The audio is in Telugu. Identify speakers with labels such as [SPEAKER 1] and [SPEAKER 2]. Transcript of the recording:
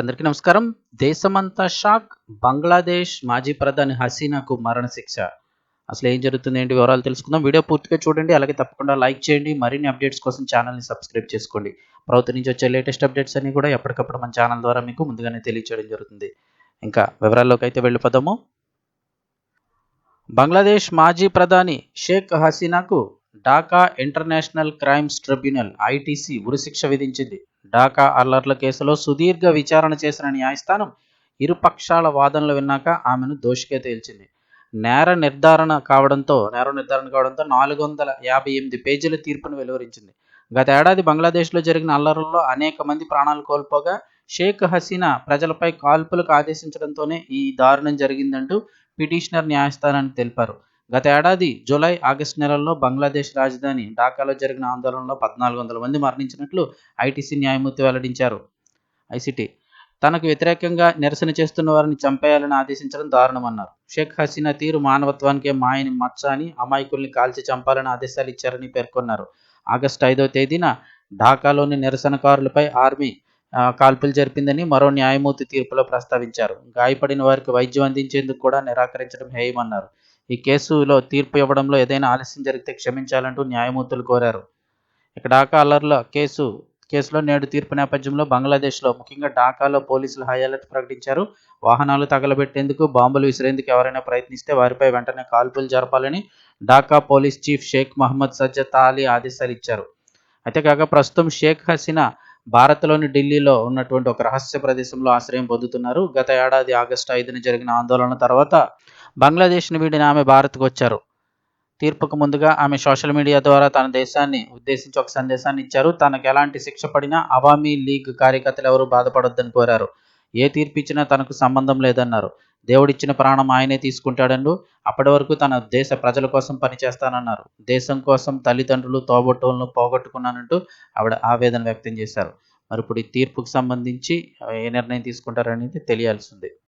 [SPEAKER 1] అందరికీ నమస్కారం. దేశమంతా షాక్. బంగ్లాదేశ్ మాజీ ప్రధాని హసీనాకు మరణశిక్ష. అసలు ఏం జరుగుతుంది ఏంటి వివరాలు తెలుసుకుందాం. వీడియో పూర్తిగా చూడండి అలాగే తప్పకుండా లైక్ చేయండి. మరిన్ని అప్డేట్స్ కోసం ఛానల్ని సబ్స్క్రైబ్ చేసుకోండి. ప్రభుత్వం నుంచి వచ్చే లేటెస్ట్ అప్డేట్స్ అన్ని కూడా ఎప్పటికప్పుడు మన ఛానల్ ద్వారా మీకు ముందుగానే తెలియచేయడం జరుగుతుంది. ఇంకా వివరాల్లోకి అయితే వెళ్ళిపోదాము. బంగ్లాదేశ్ మాజీ ప్రధాని Sheikh హసీనాకు Dhaka international crimes tribunal ITC ఉరిశిక్ష విధించింది. ఢాకా అల్లర్ల కేసులో సుదీర్ఘ విచారణ చేసిన న్యాయస్థానం ఇరు పక్షాల వాదనలు విన్నాక ఆమెను దోషిగా తేల్చింది. నేర నిర్ధారణ కావడంతో నేర నిర్ధారణ కావడంతో నాలుగు వందల యాభై ఎనిమిది పేజీల తీర్పును వెలువరించింది. గత ఏడాది బంగ్లాదేశ్లో జరిగిన అల్లర్లలో అనేక మంది ప్రాణాలు కోల్పోగా షేక్ హసీనా ప్రజలపై కాల్పులకు ఆదేశించడంతోనే ఈ దారుణం జరిగిందంటూ పిటిషనర్ న్యాయస్థానానికి తెలిపారు. గత ఏడాది జూలై ఆగస్టు నెలల్లో బంగ్లాదేశ్ రాజధాని ఢాకాలో జరిగిన ఆందోళనలో పద్నాలుగు వందల మంది మరణించినట్లు ఐటీసీ న్యాయమూర్తి వెల్లడించారు. ఐసిటి తనకు వ్యతిరేకంగా నిరసన చేస్తున్న వారిని చంపేయాలని ఆదేశించడం దారుణమన్నారు. షేక్ హసీనా తీరు మానవత్వానికే మాయని మచ్చ అని అమాయకుల్ని కాల్చి చంపాలని ఆదేశాలు ఇచ్చారని పేర్కొన్నారు. ఆగస్టు ఐదో తేదీన ఢాకాలోని నిరసనకారులపై ఆర్మీ కాల్పులు జరిపిందని మరో న్యాయమూర్తి తీర్పులో ప్రస్తావించారు. గాయపడిన వారికి వైద్యం అందించేందుకు కూడా నిరాకరించడం హేయమన్నారు. ఈ కేసులో తీర్పు ఇవ్వడంలో ఏదైనా ఆలస్యం జరిగితే క్షమించాలంటూ న్యాయమూర్తులు కోరారు. ఇక ఢాకా అల్లర్ల కేసు కేసులో నేడు తీర్పు నేపథ్యంలో బంగ్లాదేశ్లో ముఖ్యంగా ఢాకాలో పోలీసులు హై అలర్ట్ ప్రకటించారు. వాహనాలు తగలబెట్టేందుకు బాంబులు విసిరేందుకు ఎవరైనా ప్రయత్నిస్తే వారిపై వెంటనే కాల్పులు జరపాలని ఢాకా పోలీస్ చీఫ్ షేక్ మహమ్మద్ సజ్జత్ అలీ ఆదేశాలు ఇచ్చారు. అయితే కాక ప్రస్తుతం షేక్ హసీనా భారత్లోని ఢిల్లీలో ఉన్నటువంటి ఒక రహస్య ప్రదేశంలో ఆశ్రయం పొందుతున్నారు. గత ఏడాది ఆగస్టు ఐదున జరిగిన ఆందోళన తర్వాత బంగ్లాదేశ్ను వీడిన ఆమె భారత్కు వచ్చారు. తీర్పుకు ముందుగా ఆమె సోషల్ మీడియా ద్వారా తన దేశాన్ని ఉద్దేశించి ఒక సందేశాన్ని ఇచ్చారు. తనకు ఎలాంటి శిక్ష పడినా అవామీ లీగ్ కార్యకర్తలు ఎవరు బాధపడొద్దని కోరారు. ఏ తీర్పు ఇచ్చినా తనకు సంబంధం లేదన్నారు. దేవుడిచ్చిన ప్రాణం ఆయనే తీసుకుంటాడండు. అప్పటి వరకు తన దేశ ప్రజల కోసం పనిచేస్తానన్నారు. దేశం కోసం తల్లిదండ్రులు తోబుట్టువులను పోగొట్టుకున్నానంటూ ఆవిడ ఆవేదన వ్యక్తం చేశారు. మరి ఇప్పుడు ఈ తీర్పుకు సంబంధించి ఏ నిర్ణయం తీసుకుంటారనేది తెలియాల్సింది.